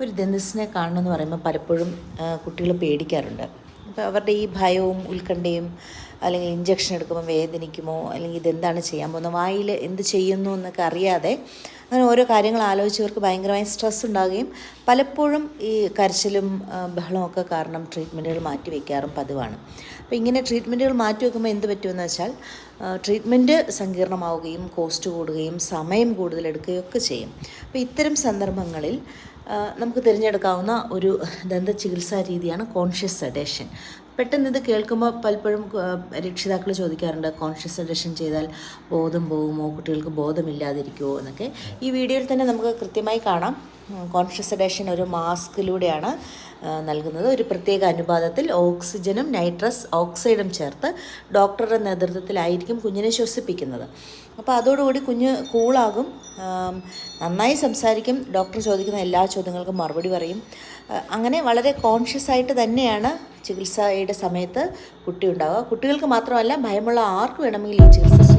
ഒരു ദന്തസിനെ കാണണമെന്ന് പറയുമ്പോൾ പലപ്പോഴും കുട്ടികൾ പേടിക്കാറുണ്ട്. അപ്പോൾ അവരുടെ ഈ ഭയവും ഉത്കണ്ഠയും അല്ലെങ്കിൽ ഇഞ്ചക്ഷൻ എടുക്കുമ്പോൾ വേദനിക്കുമോ അല്ലെങ്കിൽ ഇതെന്താണ് ചെയ്യാൻ പോകുന്നത് വായിൽ എന്ത് ചെയ്യുന്നു എന്നൊക്കെ അറിയാതെ അങ്ങനെ ഓരോ കാര്യങ്ങൾ ആലോചിച്ചവർക്ക് ഭയങ്കരമായ സ്ട്രെസ് ഉണ്ടാകുകയും പലപ്പോഴും ഈ കരച്ചിലും ബഹളമൊക്കെ കാരണം ട്രീറ്റ്മെന്റുകൾ മാറ്റി വയ്ക്കാറും പതിവാണ്. അപ്പോൾ ഇങ്ങനെ ട്രീറ്റ്മെന്റുകൾ മാറ്റി വെക്കുമ്പോൾ എന്ത് പറ്റുമെന്ന് വെച്ചാൽ ട്രീറ്റ്മെന്റ് സങ്കീർണമാവുകയും കോസ്റ്റ് കൂടുകയും സമയം കൂടുതലെടുക്കുകയൊക്കെ ചെയ്യും. അപ്പോൾ ഇത്തരം സന്ദർഭങ്ങളിൽ നമുക്ക് തിരഞ്ഞെടുക്കാവുന്ന ഒരു ദന്ത ചികിത്സാ രീതിയാണ് കോൺഷ്യസ് സെഡേഷൻ പെട്ടെന്ന് ഇത് കേൾക്കുമ്പോൾ പലപ്പോഴും രക്ഷിതാക്കൾ ചോദിക്കാറുണ്ട് കോൺഷ്യസ് സെഡേഷൻ ചെയ്താൽ ബോധം പോകുമോ കുട്ടികൾക്ക് ബോധമില്ലാതിരിക്കുമോ എന്നൊക്കെ. ഈ വീഡിയോയിൽ തന്നെ നമുക്ക് കൃത്യമായി കാണാം. കോൺഷ്യസ് സെഡേഷൻ ഒരു മാസ്കിലൂടെയാണ് നൽകുന്നത്. ഒരു പ്രത്യേക അനുപാതത്തിൽ ഓക്സിജനും നൈട്രസ് ഓക്സൈഡും ചേർത്ത് ഡോക്ടറുടെ നേതൃത്വത്തിലായിരിക്കും കുഞ്ഞിനെ ശ്വസിപ്പിക്കുന്നത്. അപ്പോൾ അതോടുകൂടി കുഞ്ഞ് കൂളാകും നന്നായി സംസാരിക്കും. ഡോക്ടർ ചോദിക്കുന്ന എല്ലാ ചോദ്യങ്ങൾക്കും മറുപടി പറയും. അങ്ങനെ വളരെ കോൺഷ്യസ് ആയിട്ട് തന്നെയാണ് ചികിത്സയുടെ സമയത്ത് കുട്ടി ഉണ്ടാവുക. കുട്ടികൾക്ക് മാത്രമല്ല ഭയമുള്ള ആർക്ക് വേണമെങ്കിലും ഈ ചികിത്സ